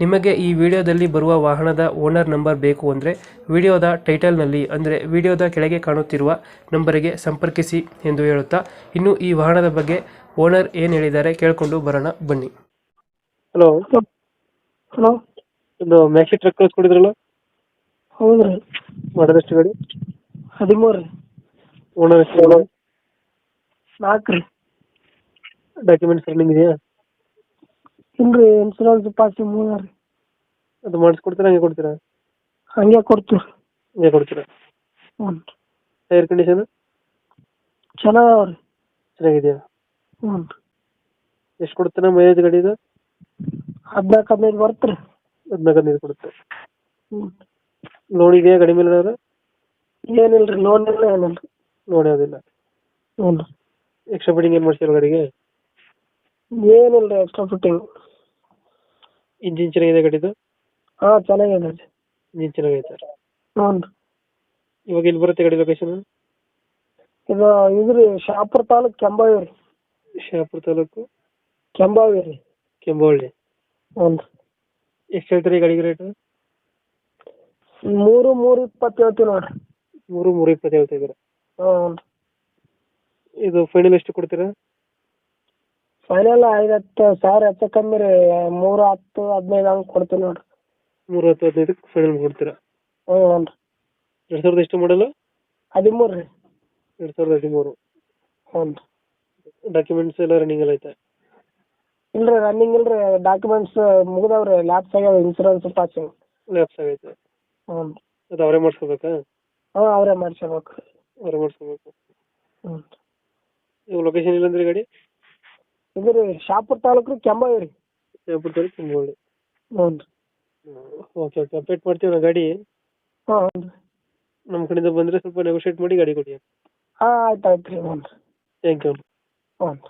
ನಿಮಗೆ ಈ ವಿಡಿಯೋದಲ್ಲಿ ಬರುವ ವಾಹನದ ಓನರ್ ನಂಬರ್ ಬೇಕು ಅಂದರೆ ವಿಡಿಯೋದ ಟೈಟಲ್ನಲ್ಲಿ ಅಂದರೆ ವಿಡಿಯೋದ ಕೆಳಗೆ ಕಾಣುತ್ತಿರುವ ನಂಬರಿಗೆ ಸಂಪರ್ಕಿಸಿ ಎಂದು ಹೇಳುತ್ತಾ ಇನ್ನು ಈ ವಾಹನದ ಬಗ್ಗೆ ಓನರ್ ಏನು ಹೇಳಿದ್ದಾರೆ ಕೇಳಿಕೊಂಡು ಬರೋಣ ಬನ್ನಿ. ಹಲೋ. ಹಲೋ. ಇದು ಮ್ಯಾಕ್ಸಿ ಟ್ರಕ್ ಕಳಿಸ್ಕೊಡಿದ್ರಲ್ಲ? ಹೌದ್ರಿ. ಮಾಡೋದಷ್ಟು ಗಾಡಿ? ಹದಿಮೂರು. ರೀ ಓನರ್ ಎಷ್ಟು ನಾಲ್ಕು ರೀ. ಡಾಕ್ಯುಮೆಂಟ್ಸ್ ರನ್ನಿಂಗ್ ಇದೆಯಾ? ಇಲ್ರಿ ಇನ್ಸೂರೆನ್ಸ್ ಪಾಸಿ ಮೂರು ರೀ ಅದು ಮಾಡಿಸ್ಕೊಡ್ತೀರಾ ಹಂಗೆ ಕೊಡ್ತೀರಾ? ಹಂಗೆ ಕೊಡ್ತೀವಿ. ಹಂಗೆ ಕೊಡ್ತೀರಾ? ಹ್ಞೂ. Tyre condition? ಅದಾವ ರೀ. ಚೆನ್ನಾಗಿದೆಯಾ? ಹ್ಞೂ. ಎಷ್ಟು ಕೊಡ್ತೀರಾ ಮೈಲೇಜ್ ಗಾಡಿ ಇದು ಹದಿನಾಲ್ಕು ಹದಿನೈದು ಬರುತ್ತೆ ರೀ. ಹದಿನಾಲ್ಕು ಹದಿನೈದು ಕೊಡುತ್ತೆ. ಹ್ಞೂ. ಲೋನ್ ಇದೆಯಾ ಗಾಡಿ ಮೇಲೆ ಏನಾದ್ರು ಏನಿಲ್ಲ ರೀ ಲೋನ್ ಇಲ್ಲ ಏನಿಲ್ಲ. ರೀ ಲೋನ್ ಯಾವುದಿಲ್ಲ? ಹ್ಞೂ. ರೀ ಎಕ್ಸ್ಟ್ರಾ ಫಿಟ್ಟಿಂಗ್ ಏನು ಮಾಡ್ಸಿರೋ ಗಾಡಿಗೆ? ಏನಿಲ್ಲ ರೀ ಎಕ್ಸ್ಟ್ರಾ ಫಿಟ್ಟಿಂಗ್ ಇಂಜಿನ್ ಚೆನ್ನಾಗಿದೆ ಗಾಡಿದು ಹಾ ಚೆನ್ನಾಗಿದೆ ರೀ ಇಂಜಿನ್ ಚೆನ್ನಾಗಿದೆ ಹ್ಞೂ. ರೀ ಇವಾಗ ಎಲ್ಲಿ ಬರುತ್ತೆ ಗಾಡಿ ಲೊಕೇಶನ್ ಇದು ಇದ್ರಿ ರೀ ಶಾಪುರ ತಾಲೂಕು ಕೆಂಬಾವಿ ರೀ ಶಾಪುರ ತಾಲೂಕು? ಕೆಂಬಾವಿ ರೀ ಕೆಂಬವಳ್ಳಿ. ಹ್ಞೂ. ರೀ ಎಷ್ಟು ಹೇಳ್ತೀರಿ ಗಾಡಿಗೆ ರೇಟ್ ಮೂರು ಮೂರು ಇಪ್ಪತ್ತು ಹೇಳ್ತೀವಿ ನೋಡ್ರಿ. ಮೂರು ಮೂರು ಇಪ್ಪತ್ತು ಹೇಳ್ತಾ ಇದ್ದೀರಾ? ಹ್ಞೂ. ಇದು ಫೈನಲ್ ಎಷ್ಟು ಕೊಡ್ತೀರಾ? ಫೈನಲ್ ಐವತ್ತು ಸಾವಿರ ಹೆಚ್ಚು ಕಮ್ಮಿ ರೀ ಮೂರು ಹತ್ತು ಹದಿನೈದು ಹಂಗೆ ಕೊಡ್ತೀನಿ ನೋಡ್ರಿ. ಮೂರು ಹತ್ತು ಹದಿನೈದಕ್ಕೆ ಫೈನಲ್ ಕೊಡ್ತೀರಾ ಹ್ಞೂ ಹ್ಞೂ ರೀ ಎರಡು ಸಾವಿರದ ಎಷ್ಟು ಮಾಡಲು ಹದಿಮೂರು ರೀ. ಎರಡು ಸಾವಿರದ ಹದಿಮೂರು. ಹ್ಞೂ ರೀ ಡಾಕ್ಯುಮೆಂಟ್ಸ್ ಎಲ್ಲ ರನ್ನಿಂಗ್ ಎಲ್ಲ ಐತೆ? ಇಲ್ರಿ ರನ್ನಿಂಗ್ ಇಲ್ರಿ. ಡಾಕ್ಯುಮೆಂಟ್ಸ್ ಮುಗಿದವ್ರಿ ಲ್ಯಾಪ್ಸ್ ಆಗ್ಯಾವ ಇನ್ಸೂರೆನ್ಸ್ ಪಾಸಿಂಗ್ ಲ್ಯಾಪ್ಸ್ ಆಗೈತೆ? ಹ್ಞೂ ಅದು ಅವರೇ ಮಾಡಿಸ್ಕೋಬೇಕಾ? ಹಾಂ ಅವರೇ ಮಾಡ್ಸ್ಕೊಬೇಕು. ರೀ ಅವರೇ ಮಾಡಿಸ್ಕೋಬೇಕು. ಹ್ಞೂ ಈಗ ಲೊಕೇಶನ್ ಇಲ್ಲಂದ್ರೆ ಗಾಡಿ? ಇದು ರೀ ಶಾಪುರ ತಾಲೂಕು ಕೆಂಬಾವಿ ರೀ. ಶಾಪುರ ತಾಲೂಕು ಕೆಂಬವಳ್ಳಿ. ಹ್ಞೂ ರೀ ಓಕೆ ಓಕೆ. ಅಪ್ಡೇಟ್ ಮಾಡ್ತೀವಿ ನಾ ಗಾಡಿ. ಹಾಂ ಹ್ಞೂ ರೀ. ನಮ್ಮ ಕಡೆಯಿಂದ ಬಂದರೆ ಸ್ವಲ್ಪ ನೆಗೋಷಿಯೇಟ್ ಮಾಡಿ ಗಾಡಿ ಕೊಡಿ. ಹಾಂ ಆಯ್ತು ಆಯ್ತು ರೀ ಹ್ಞೂ ರೀ. ಥ್ಯಾಂಕ್ ಯು ಹ್ಞೂ ರೀ.